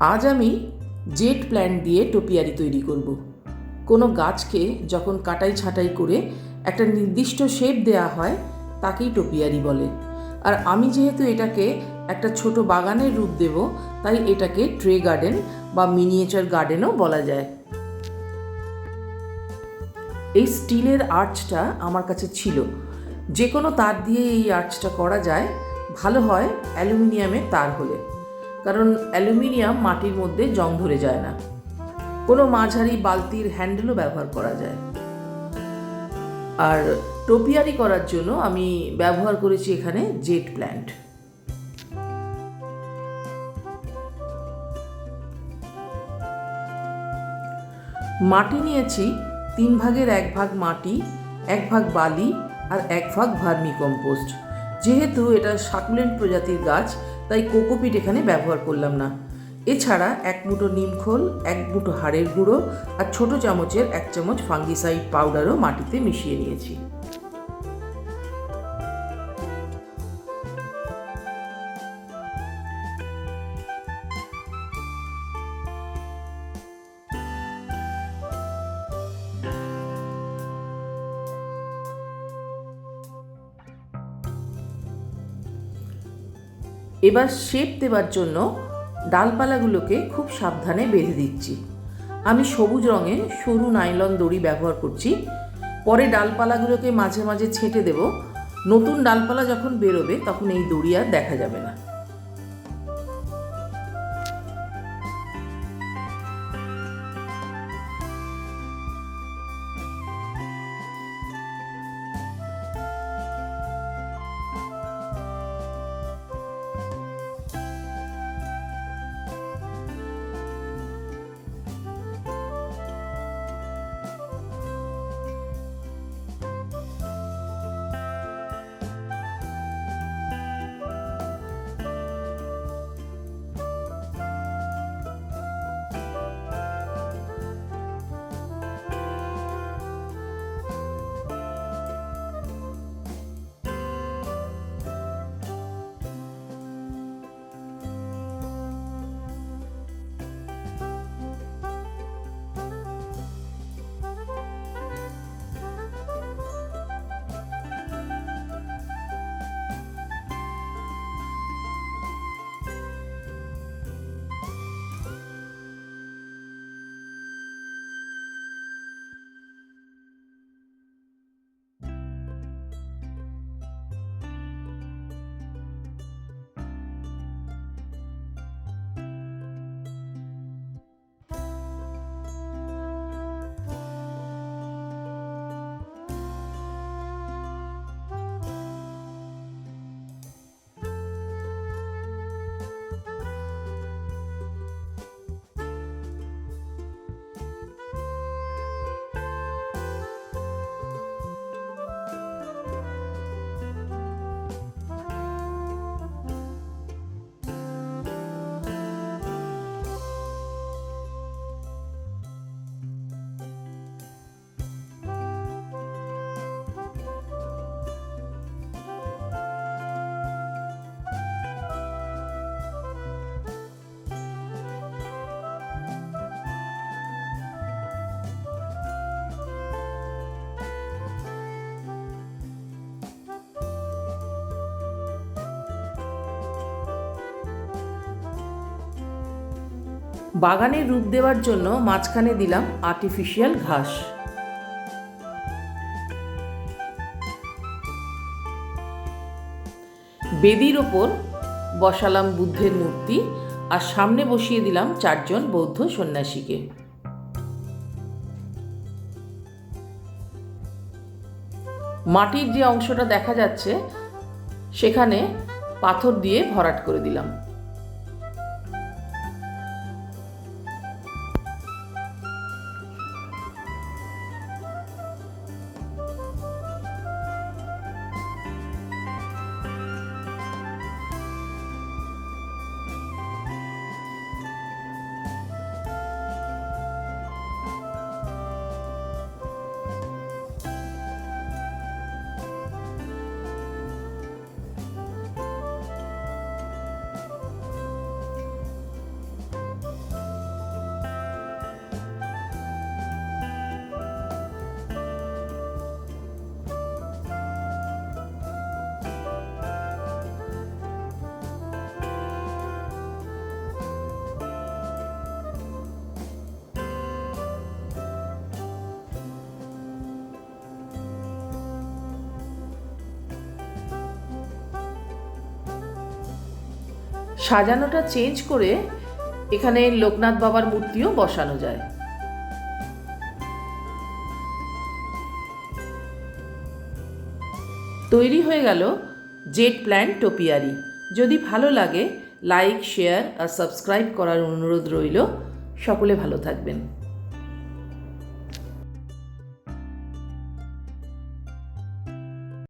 আজ আমি jet plant দিয়ে টোপিয়ারি তৈরি করব। কোনো গাছকে যখন কাটাই ছাঁটাই করে একটা নির্দিষ্ট শেপ দেয়া হয়, তাকেই টোপিয়ারি বলে। আর আমি যেহেতু এটাকে একটা ছোট বাগানের রূপ দেব, তাই এটাকে ট্রে গার্ডেন বা মিনিয়েচার গার্ডেনও বলা যায়। এই স্টিলের আর্চটা আমার কাছে ছিল। যে কোনো তার দিয়ে এই আর্চটা করা যায়। ভালো হয় অ্যালুমিনিয়ামের তার হলে। কারণ অ্যালুমিনিয়াম মাটির মধ্যে জং ধরে যায় না। কোনো মাঝারি বালতির হ্যান্ডেলও ব্যবহার করা যায়। আর টোপিয়ারি করার জন্য আমি ব্যবহার করেছি এখানে জেট প্ল্যান্ট। মাটি নিয়েছি তিন ভাগের এক ভাগ মাটি, এক ভাগ বালি আর এক ভাগ ভার্মি কম্পোস্ট যেহেতু এটা সাকুলেন্ট প্রজাতির গাছ তাই কোকোপিট এখানে ব্যবহার করলাম না। এছাড়া এক মুঠো নিমখোল এক মুঠো হাড়ের গুঁড়ো আর ছোট চামচের এক চামচ ফাঙ্গিসাইড পাউডারও মাটিতে মিশিয়ে নিয়েছি। এবার শেপ দেবার জন্য ডালপালাগুলোকে খুব সাবধানে বেঁধে দিচ্ছি। আমি সবুজ রঙের সরু নাইলন দড়ি ব্যবহার করছি। পরে ডালপালাগুলোকে মাঝে মাঝে ছেঁটে দেব। নতুন ডালপালা যখন বেরোবে, তখন এই দড়ি আর দেখা যাবে না। বাগানের রূপ দেওয়ার জন্য মাঝখানে দিলাম আর্টিফিশিয়াল ঘাস। বেদির ওপর বসালাম বুদ্ধের মূর্তি আর সামনে বসিয়ে দিলাম চারজন বৌদ্ধ সন্ন্যাসীকে। মাটির যে অংশটা দেখা যাচ্ছে, সেখানে পাথর দিয়ে ভরাট করে দিলাম। সাজানোটা চেঞ্জ করে এখানে লোকনাথ বাবার মূর্তিও বসানো যায়। তৈরি হয়ে গেল জেট প্ল্যান টোপিয়ারি। যদি ভালো লাগে, লাইক, শেয়ার আর সাবস্ক্রাইব করার অনুরোধ রইল। সকলে ভালো থাকবেন।